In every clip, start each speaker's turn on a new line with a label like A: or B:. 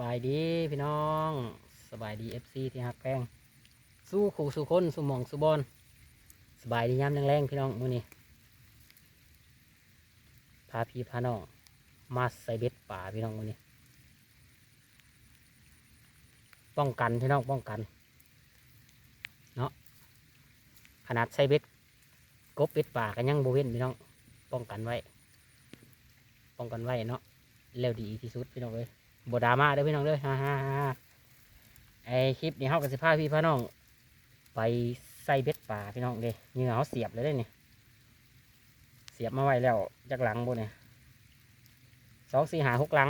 A: บายดีพี่น้องสบายดีเอฟซีที่ฮักแพงสู้ขู่สู้คนสู้หมองสู้บอลสบายดียามแรงๆพี่น้องมื้อนี้พาพี่พาน้องมาใส่เบ็ดป่าพี่น้องมื้อนี้ป้องกันพี่น้องป้องกันเนาะขนาดใส่เบ็ดกบเบ็ดป่ากันยังบเว้นพี่น้องป้องกันไว้ ป้องกันไว้เนาะแล้วดีที่สุดพี่น้องเลย บดราม่าเด้อพี่น้องเด้อฮ่าฮ่าฮ่าไอคลิปนี้เฮากับสิพาพี่พาน้อง ไปใส่เบ็ดป่าพี่น้องเด้เหงื่อเขาเสียบเลยเด้นี่เสียบมาไว้แล้วจากหลังบนเนี่ยสองสี่หาหกหลัง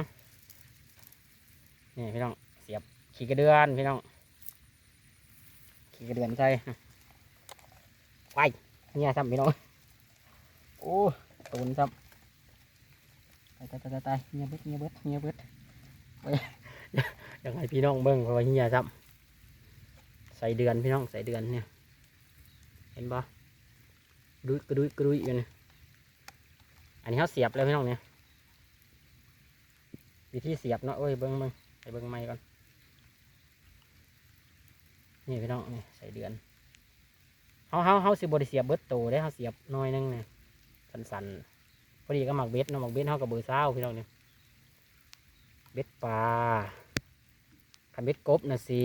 A: นี่พี่น้องเสียบขี่กระเดือนพี่น้องขี่กระเดือนใส่ไปเนี่ยซ้ำพี่น้องโอ้ตูนซ้ำตายตายตายตายเงียบเบิดเงียบเบิดเงียบเบิด อยากให้พี่น้องเบิ้งเพราะว่าเฮียซ้ำใส่เดือนพี่น้องใส่เดือนเนี่ย เห็นปะดุยกระดุยกระดุยอยู่เนี่ยอันนี้เขาเสียบเลยพี่น้องเนี่ยวิธีเสียบเนาะเอ้ยเบิ้งเบิ้งใส่เบิ้งไม้ก่อนนี่พี่น้องนี่ใส่เดือนเขาเขาเขาสิบริเสียบเบิดโตได้เขาเสียบน้อยนึงเนี่ยสันๆพอดีก็หมักเบ็ดเนาะหมักเบ็ดเขากับเบอร์เศร้าพี่น้องเนี่ย เบ็ดปลาคันเบ็ดกบนะสิ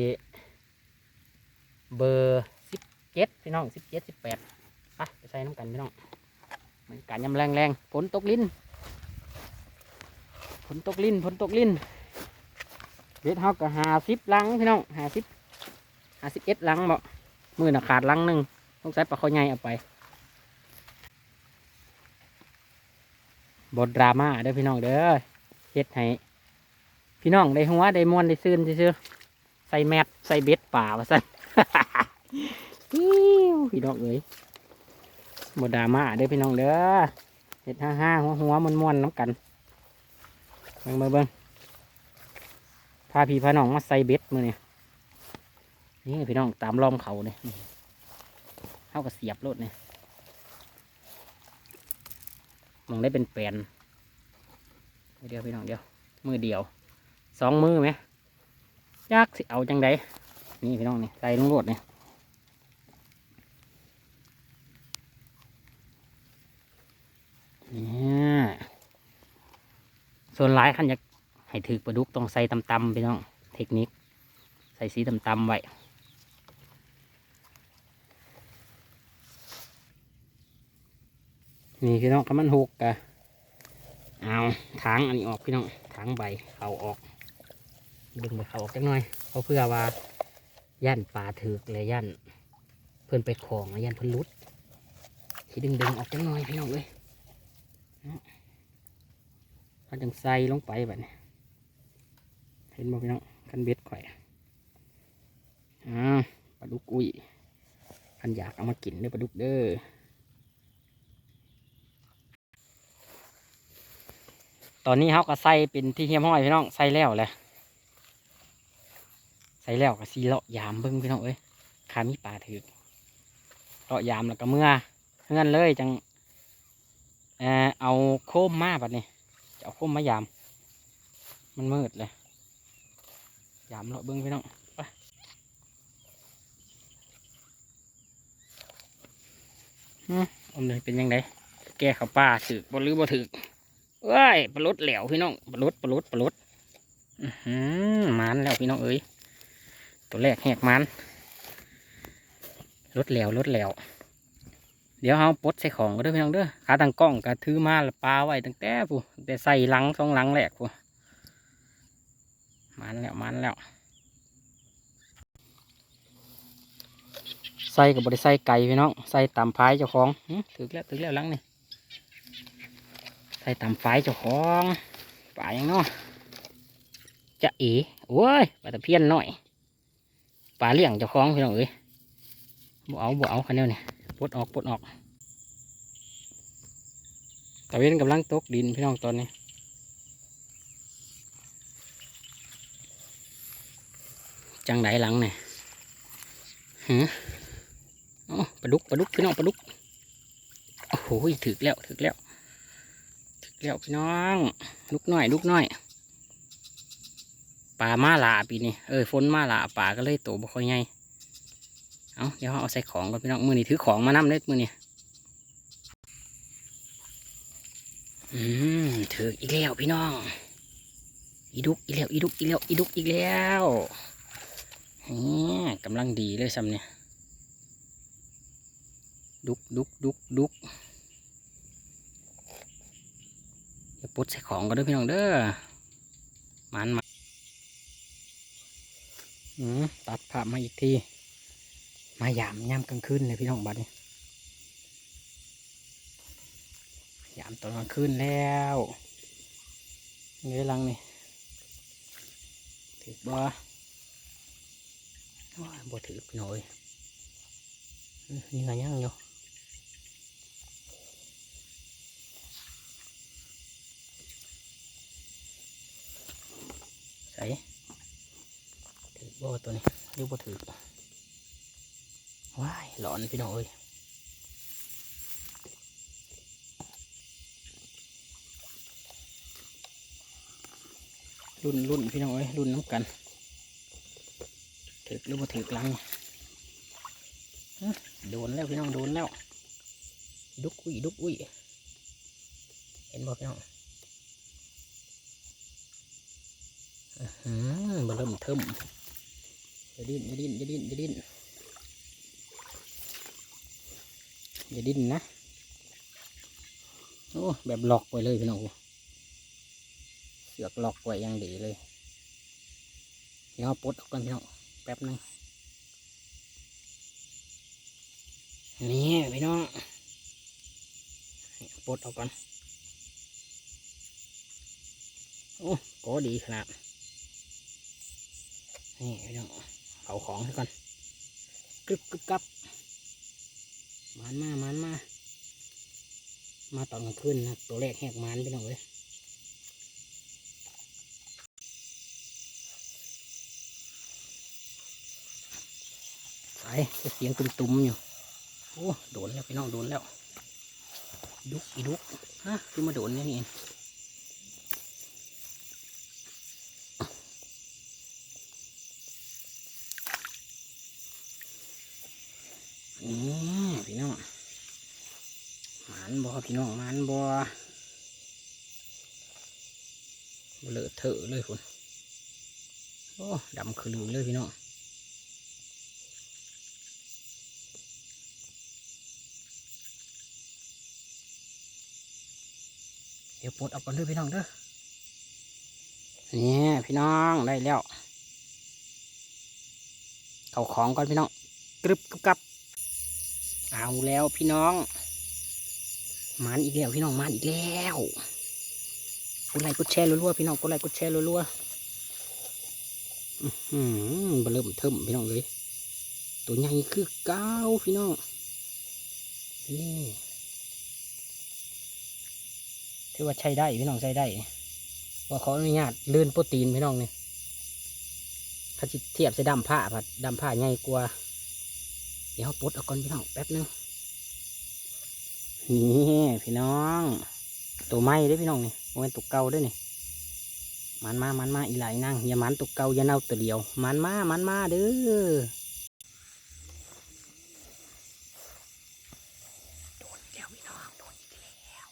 A: เบอร์สิบเจ็ดพี่น้องสิบเจ็ดสิบแปดไปไปใส่น้ำกันพี่น้องมันการยำแรงแรงฝนตกลิ้นฝนตกลิ้นฝนตกลิ้นเบ็ดเฮาก็หาสิบลังพี่น้องหาสิบหาสิบเอ็ดลังบ่มือน่ะขาดลังหนึ่งต้องใส่ปลาข้อใหญ่เอาไปบดดราม่าเด้อพี่น้องเด้อเฮ็ดให้ พี่น้องได้หัวได้มวนได้ซื่นซื่อๆใส่แมทใส่เบ็ดป่าว่าสั่นอิ๊วพี่น้องเอ้ยบดราม่าเด้อพี่น้องเด้อเห็ดห้าห้าหัวหัวมวนมวนน้ำกันเบิ่งเบิ่งเบิ่งพาพี่พาน้องมาใส่เบ็ดมือเนี่นี่พี่น้องตามล้อมเขาเนี่ยเข้ากับเสียบรถเนี่ยมองได้เป็นแปลนเดียวพี่น้องเดียวมือเดียว สองมือไหมยากสิเอาจังไดนี่พี่น้องนี่ใส่ลงโลดนี่เนี่ยส่วนหลายขันอยากให้ถือปลาดุกต้องใส่ตำๆพี่น้อง เทคนิค ใส่สีตำๆไว้นี่พี่น้องก็มันหกกะเอาทางอันนี้ออกพี่น้องทางใบเขาออก ดึงใบเขาออกจักหน่อยเพราะเพื่อว่าย่านปลาถือกเลยย่านเพื่อนไปของย่านเพื่อนรุดที่ดึงดึงออกจักหน่อยพี่น้องเลยเนาะเขาจังใส่ลงไปแบบนี้เห็นบ่พี่น้องคันเบ็ดข่อยอ่าปลาดุกอุ้ยคันอยากเอามากินเด้อปลาดุกเด้อตอนนี้เขาก็ใส่เป็นที่เฮียมห้อยพี่น้องใส่แล้วแหละ ใส่แล้วก็สีเลาะยามเบิ้งพี่น้องเอ้ยขามีปลาถือเลาะยามแล้วก็เมื่อเงื่อนเลยจังเออเอาโคมมาบัดนี้จะเอาโคมมายาม มันมืดเลยยามเลาะเบิ้งพี่น้องไปอืมเลยเป็นยังไงแกเขาป้าถือบหรือบ่ถือเอ้ยปลาลดแหลวพี่น้องปลาลดปลาลดปลาลดอือหือมันแล้วพี่น้องเอ้ย ตัวแรกแหกมันลดแหลวลดแหลวเดี๋ยวเอาปดใส่ของก็เด้อพี่น้องเด้อขาตั้งกล้องก็ถือมาแล้วปลาไว้ตั้งแต่ผู้แต่ใส่หลังสองหลังแรกผู้มันแล้วมันแล้ว ใส่กับบริใส่ไก่พี่น้อง ใส่ตามพายเจ้าของถึกแล้วถึกแล้วหลังนี่ใส่ตามไฟเจ้าของป่ายังเนาะจะเอ๋โอ้ยปลาตะเพียนหน่อย ปลาเลี้ยงเจ้าของพี่น้องเอ้ยบ่เอาบ่เอาคันเดียวเนี่ยปลดออกปลดออกตะเวนกำลังตกดินพี่น้องตอนนี้จังไดหลังเนี่ยฮะอ๋อปลาดุกปลาดุกพี่น้องปลาดุกโอ้โหถึกแล้วถึกแล้วเลี้ยวพี่น้อง ลุกหน่อยลุกหน่อย ปลามาหลาปีนี้เออฝนมาหลาปลาก็เลยโตบ่ค่อยใหญ่เอาเดี๋ยวเราเอาใส่ของก่อนพี่น้องมือนี้ถือของมานำเล็ดมือนี้อืมถืออีกแล้วพี่น้อง อีดุกอีแล้วอีดุกอีแล้วอีดุกอีกแล้วนี่กำลังดีเลยซ้ำเนี่ยดุกดุกดุกดุกอย่าปลดใส่ของก็ด้วยพี่น้องเด้อมันมาอืม ตัดภาพมาอีกที มายามยามกลางคืนเลยพี่น้องบัดนี้ยามตอนกลางคืนแล้วเงยลังนี่ถือบ่บ่ถือหน่อยนี่ก็ยังอยู่ใส่ บ่ตัวนี้หรือบ่ถือว้ายหลอนพี่น้องเอ้ยรุ่นรุ่นพี่น้องเอ้ยรุ่นน้ำกันถึกหรือบ่ถึกลังโดนแล้วพี่น้องโดนแล้ว ดุกอุ้ยดุกอุ้ยเห็นบ่พี่น้องอือหือบ่เริ่มเทิม อย่าดิ้นอย่าดิ้นอย่าดิ้นอย่าดิ้นอย่าดิ้นนะโอ้แบบล็อกไว้เลยพี่น้องเสือกล็อกไว้อยังดีเลยเดี๋ยวเอปลดออกก่อนพี่น้องแป๊บนึงนี่พี่น้องปลดออกก่อนโอ้ก็ดีขนาดนี่พี่น้อง เอาของให้ก่อนกรึบกรึบกับมันมามันมา มาตอนกลางคืนนะตัวแรกแหกมันพี่น้องเลยสายเสียงตุ้มๆอยู่ โอ้ โดนแล้วพี่น้องโดนแล้ว ดุกอีดุกฮะคือมาโดนเนี่ยนี่เองนี่พี่น้องหมานบอ พี่น้องมานบอบเลอะเทอะเลยคุณโอ้ดำคือลือเลยพี่น้องเดี๋ยวปลดออกก่อนด้วยพี่น้องเด้อนี่พี่น้องได้แล้วเข้าของก่อนพี่น้องกรึบกรึบกับ เอาแล้วพี่น้อง มานอีกแล้วพี่น้องมานอีกแล้วกดไลค์กดแชร์รัวๆพี่น้องกดไลค์กดแชร์รัวๆอื้อหือเริ่มเทิมพี่น้องเลย ตัวใหญ่คือเก้าพี่น้องนี่ถือว่าใช้ได้พี่น้องใช้ได้ว่าเขาอนุญาตเลื่อนโปรตีนพี่น้องเนี่ยถ้าสิเทียบใส่ดำผ้าผัดดำผ้าใหญ่กว่า เดี๋ยวปลดเอาก่อนพี่น้องแป๊บหนึง นี่พี่น้อง ตัวไม้เด้พี่น้องนี่โมเป็นตัวเก่าด้วยนี่มันมา มันมาอีหลายนางอย่ามันตัวเก่าอย่าเน่าตัวเดียว มันมา มันมาเด้อพี่น้องโดนอีกแล้ว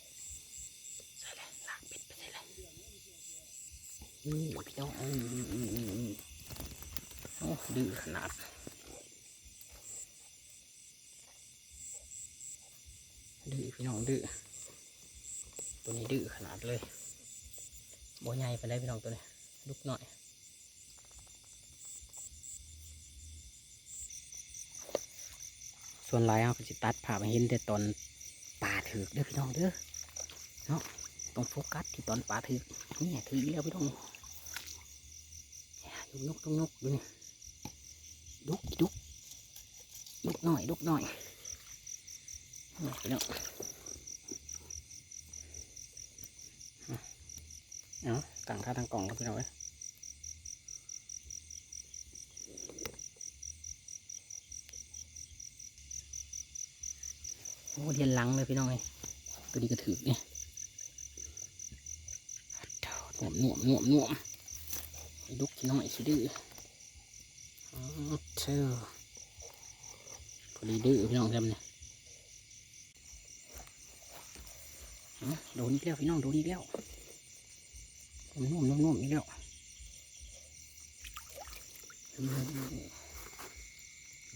A: พี่น้องดื้อตัวนี้ดื้อขนาดเลยบ่ใหญ่ไปได้พี่น้องตัวนี้ลุกหน่อยส่วนลายเอาก็จะตัดผ่าไปเห็นแต่ตอนป่าถือเด้อพี่น้องเด้อเนาะต้องโฟกัสที่ตอนปลาถือนี่ถือแล้วพี่น้องนกนกดุกนกดูนี่ดุกดุกดุกหน่อยดุกหน่อย พี่น้องเอาต่างท่าทางกล่องครับพี่น้องเอ้ยโอ้เรียนหลังเลยพี่น้องเอ้ยตัวนี้ก็ถือเนี่หน่วมหน่วมหน่วมหน่วมดุกขี้น้อยขี้ดื้ออ๋อเชื่อพอดีดื้อพี่น้องจำเนี่ยอ๋อโด นอีกแล้วพี่น้องโดนอีกแล้วนุ่มๆนุ่มอีกแล้ว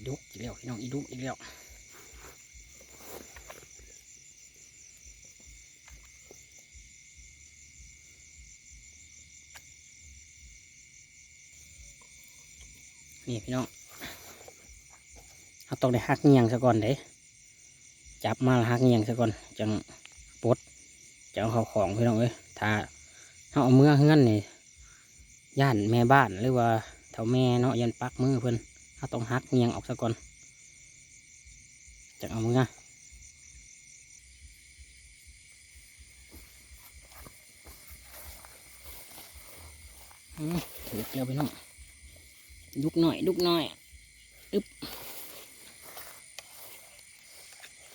A: ดุกอีกแล้วพี่น้องอีดุกอีกแล้วนี่พี่น้องเราต้องได้หักเงียงซะก่อนเด้จับมาล้วหักเงียงซะก่อนจังปลด จะเอาเข้าของพี่น้องเอ้ยถ้าเราเอามือเฮือนนี่ย่านแม่บ้านหรือว่าเท่าแม่เนาะยันปักมือเพิ่อนเราต้องหักเงียงออกซะก่อนจังเอาเมืออืมถือเกลียวไปน้องลุกหน่อยลุกหน่อยอึ๊บ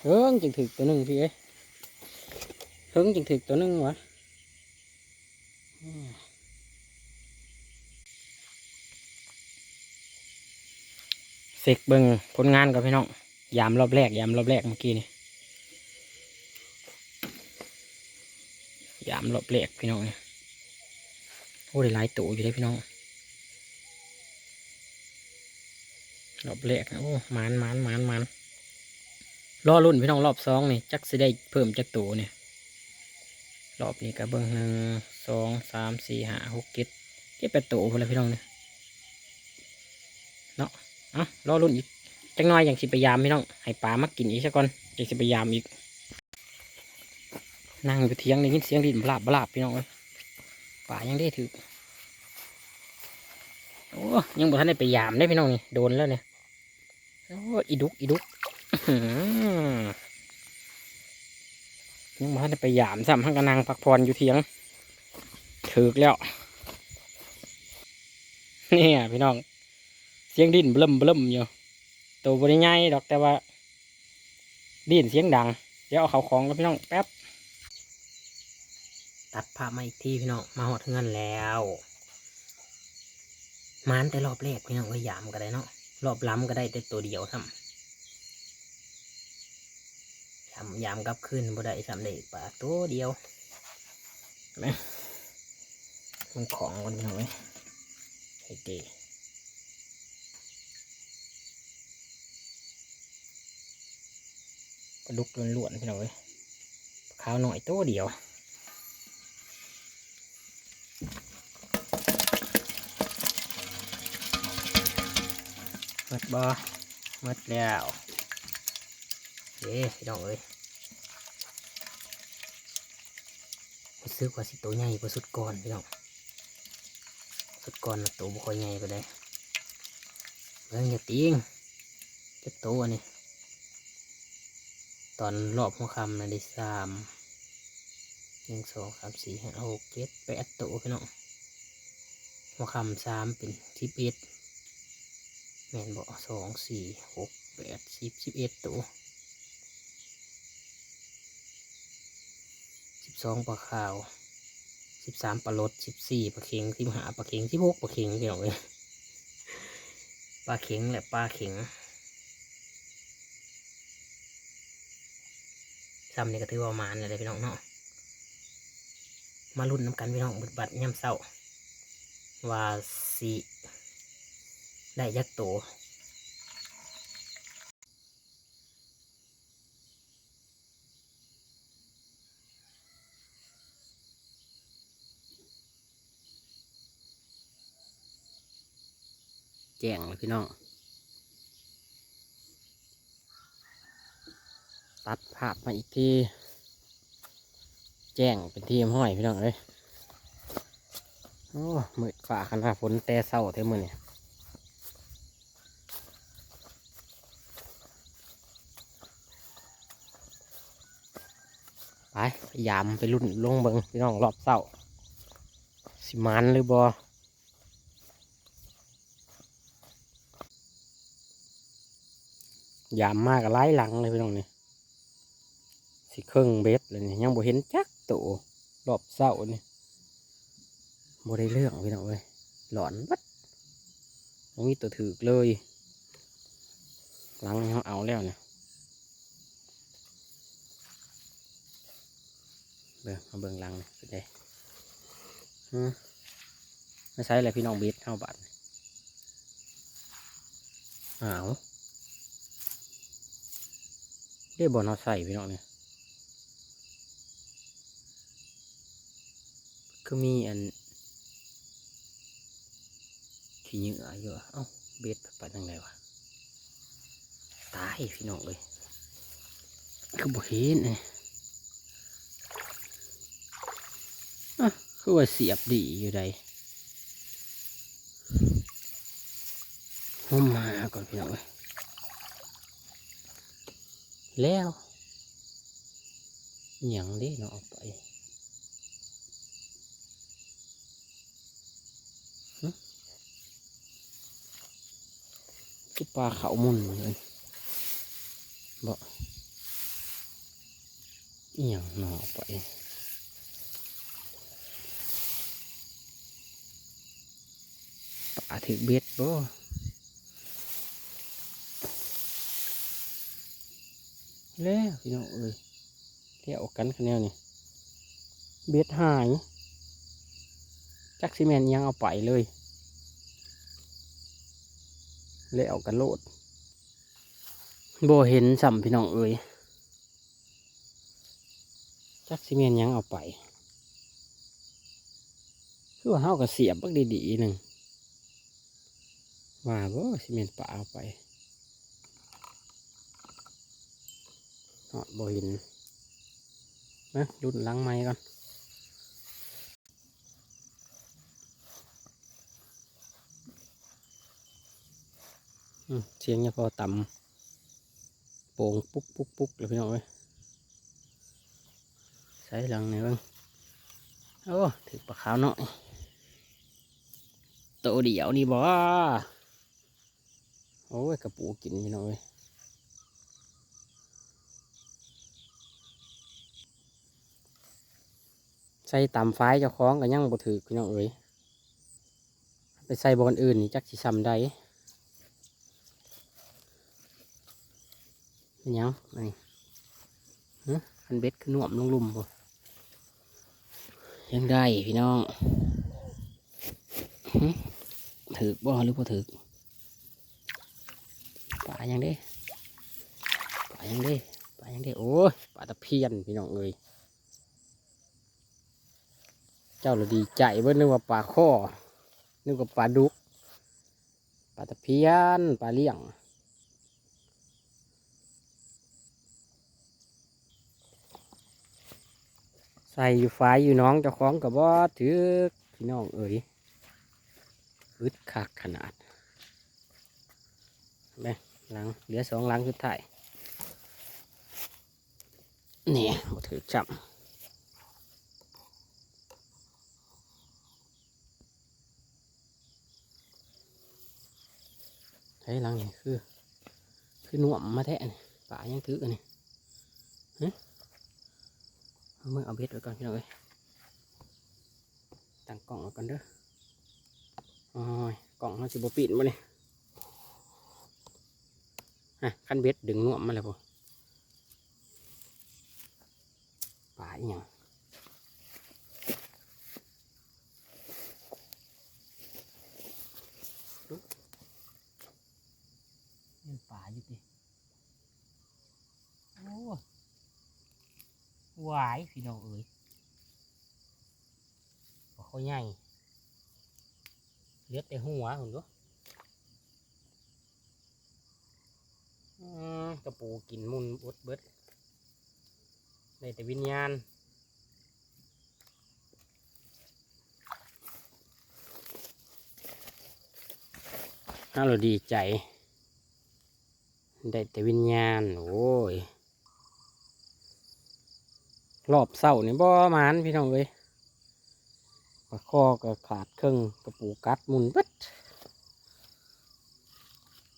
A: เฮิงจึงถือตัวหนึ่งพี่เอ้ เฮิงจึงถือตัวนึ่งวะเสกเบิงผลงานกับพี่น้อง ยามรอบแรก ยามรอบแรกเมื่อกี้นี่ ยามรอบแรกพี่น้องเนี่ยโอ้ได้หลายตัวอยู่เลยพี่น้องรอบแรกนะโอ้หมานหมานหมานหมานรอรุ่นพี่น้องรอบสองนี่ จักสิได้เพิ่มจักตัวเนี่ย รอบนี้ก็เบิ่งหนึ่งสองสามสี่ห้าหกเจ็ดเจ็ดแปดตัวพอแล้วพี่น้องเนี่ยเนาะอะรอรุ่นอีกจักหน้อยอย่างสิพยายามพี่น้องให้ปลามากินอีกสักก่อนอย่างสิพยายามอีก นั่งอยู่เทียงได้ยินเสียงดินบลาบบลาบพี่น้องเอ้ยป่ายังได้ถือโอ้ยังบ่ทันได้ไปยามได้พี่น้องนี่โดนแล้วเนี่ยโอ้อีดุกอีดุก ยังมาได้ไปหยามซ้ำทั้งกระนางพักผ่อนอยู่เทียงถือกแล้วนี่พี่น้อง เสียงดิ้นเบิ่มเบิ่มอยู่ตัวบริง่ายดอกแต่ว่า ดิ้นเสียงดัง เดี๋ยวเอาเขาของกันพี่น้องแป๊บ ตัดภาพมาอีกทีพี่น้อง มาหอดเงินแล้วมานแต่รอบแรกพี่น้องก็ยามก็ได้เนาะรอบล้ำก็ได้แต่ตัวเดียวทำ ยำยำกลับขึ้นบ่ได้ทำได้ปลาตัวเดียวนไหมมันของกันพี่องเอ้ยไอ้เดปลาดุกล้วนๆพี่น้องเอ้ยขาวหน่อยตัวเดียวหมดบ่หมดแล้ว เย้พี่น้องเอ้ยรู้สึกว่าสิโตใหญ่กว่าสุดก่อนพี่น้องสุดก่อนน่ะตัวบ่ค่อยใหญ่ไปเลยเรื่องอย่าติงเจ็บตัวนี่ตอนรอบหัวคำนะได้สามหนึ่งสองสามสี่ห้าหกเจ็ดแปดตัวพี่น้องหัวคำสามเป็นสิบเอ็ดแมนบอกสองสี่หกแปดสิบสิบเอ็ดตัว สองปลาขาวสิบสามปลาลดสิบสี่ปลาเข็งสิบห้าปลาเข็งสิบหกปลาเข็งเดี๋ยวเลยปลาเข็งแหละปลาเข็งซ้ำนี่ก็ถือว่ามานเลยพี่น้องเนาะมาลุ้นน้ำกันพี่น้องบิดบัดย่ำเศร้าว่าสิได้ยักษ์โต แจ้งเลยพี่น้อง ตัดภาพมาอีกที แจ้งเป็นทีมห้อยพี่น้องเลยโอ้มืดฝ่าขนาดฝนแต่เศร้าเท่มือเนี่ยไปพยายามไปรุ่นลงเบิงพี่น้องรอบเศร้าสิมันหรือบอ ยามมากกับไล่หลังเลยพี่น้องนี่สิเครื่องเบ็ดเลยนี่ยังบ่เห็นจักตัวรอบเศร้านี่บ่ได้เรื่องพี่น้องเว้ยหลอนบัดบ่มีตัวถือเลยหลังเขาเอาแล้วเนี่ยเบิ่งมาเบิ่งหลังนี่เป็นไงฮะไม่ใช่เลยพี่น้องเบสเข้าบัดอ้าว เรียบอลเอาใส่พี่น้องเนี่ยคือมีอันขี้เหงื่อเยอะเอ้าเบ็ดไปทางไหนวะตายพี่น้องเลยคือบ่เห็นไงอะคือว่าเสียบดีอยู่ใดผมมาก่อนพี่น้องเลย แล้วอหย่างเด้เนาะเอาไปคือปลาเขามุนเหมือนกันบ่อีหยังหนอไปปลาถือเบ็ดบ่ แล้วพี่น้องเอ้ยเที่ยวกันคะแนนนี่เบ็ดหายจักซิแมนยังเอาไปเลยแล้วกันโลดโบเห็นสัมพี่น้องเอ้ยจักซิเมนยังเอาไปคือว่าเฮาก็เสียบบักดีๆหนึ่งว่าบ่ซิเมนป่าเอาไป เนาะบ่เห็นนะรุ่นล้างไม้ก่อนเสียงเนี่ยพอต่ำโป่งปุ๊กปุ๊กปุ๊กเลยพี่น้องเอ้ยใส่หลังไหนบ้างโอ้ถือปลาขาวหน่อยโตเดียวนี่บ่โอ้ยกระปูกินพี่น้องเอ้ย ใส่ต่ำไฟเจ้าของกันยังบ่ถือพี่น้องเอ้ยไปใส่บอลอื่นนี่จักสิซ้ำได้เป็นยังนี่ฮะคันเบ็ดขึ้นน่วมลงลุ่มบ่ยังได้พี่น้องหึถือบ่หรือบ่ถือปลายังได้ปลายังได้ปลายังได้โอ้ยปลาตะเพียนพี่น้องเอ้ย เจ้าเราดีใจเบิ่นึกว่าปลาข้อนึกว่าปลาดุกปลาตะเพียนปลาเลี้ยงใส่อยู่ฝายอยู่น้องเจ้าของกับบ่ถือพี่น้องเอ๋ยอึดคักขนาดแม่หลังเหลือสองหลังสุดท้ายนี่บ่ถือจับ ช้หลังนี่คือ คือหน่วมมาแท้นี่ป่ายังถือกันนี่เอามือเอาเบ็ดไว้ก่อนพี่น้องเอ้ยตั้งกล่องไว้ก่อนเด้อโอ้ยกล่องมันสิบปิดมาเลยฮะขั้นเบ็ดดึงน่วมมาแล้วพอป่าอีหยังดูนี่ป่าอยู่ติโอ้ ห วายพี่น้องเอ๋ยเขาใหญ่เลือดแต่หัวผมดูอืมกระปูกินมุนบดเบิดในแต่วิญญาณน่าเราดีใจ ได้แต่วิญญาณ โอ้ย รอบเศร้านี่บ่มานพี่น้องเอ้ยปลาคอก็ขาดครึ่งกระปูกัดหมุนเบิด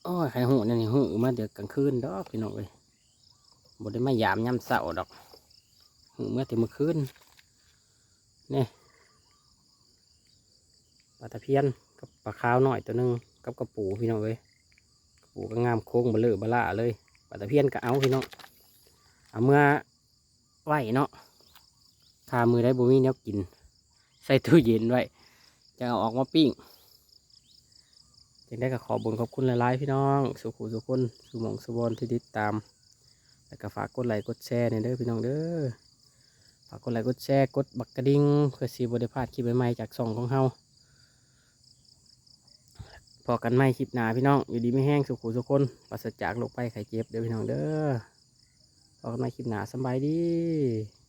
A: โอ้ยใครหูเนี่ยหูมาเดี๋ยวกลางคืนดอกพี่น้องเอ้ยบ่ได้มายามย่ำเศร้าดอกหูเมื่อแต่เมื่อคืนนี่ปลาตะเพียนกับปลาขาวหน่อยตัวหนึงกับกระปูพี่น้องเอ้ยกระปูก็งามโค้งเบลอบล่าเลยปลาตะเพียนก็เอาพี่น้องเอาเมื่อ ไหวเนาะคามือได้บ่มีแนวกิน ใส่ตู้เย็นไว้ จะเอาออกมาปิ้งจึงได้ก็ขอบุญขอบคุณหลายๆพี่น้อง สุขุสุขคนสุมงสุบอลที่ติดตาม แล้วก็ฝากกดไลค์กดแชร์เนี่ยเด้อพี่น้องเด้อ ฝากกดไลค์กดแชร์กดบักกระดิ่งเพื่อสีบริพาดคลิปใหม่ๆจากช่องของเฮาพอกันใหม่คลิปหนาพี่น้อง อยู่ดีไม่แห้งสุขุสุขคนปราศจากโรคไปไข้เจ็บเด้อพี่น้องเด้อ พอกันใหม่คลิปหน้าสบายดี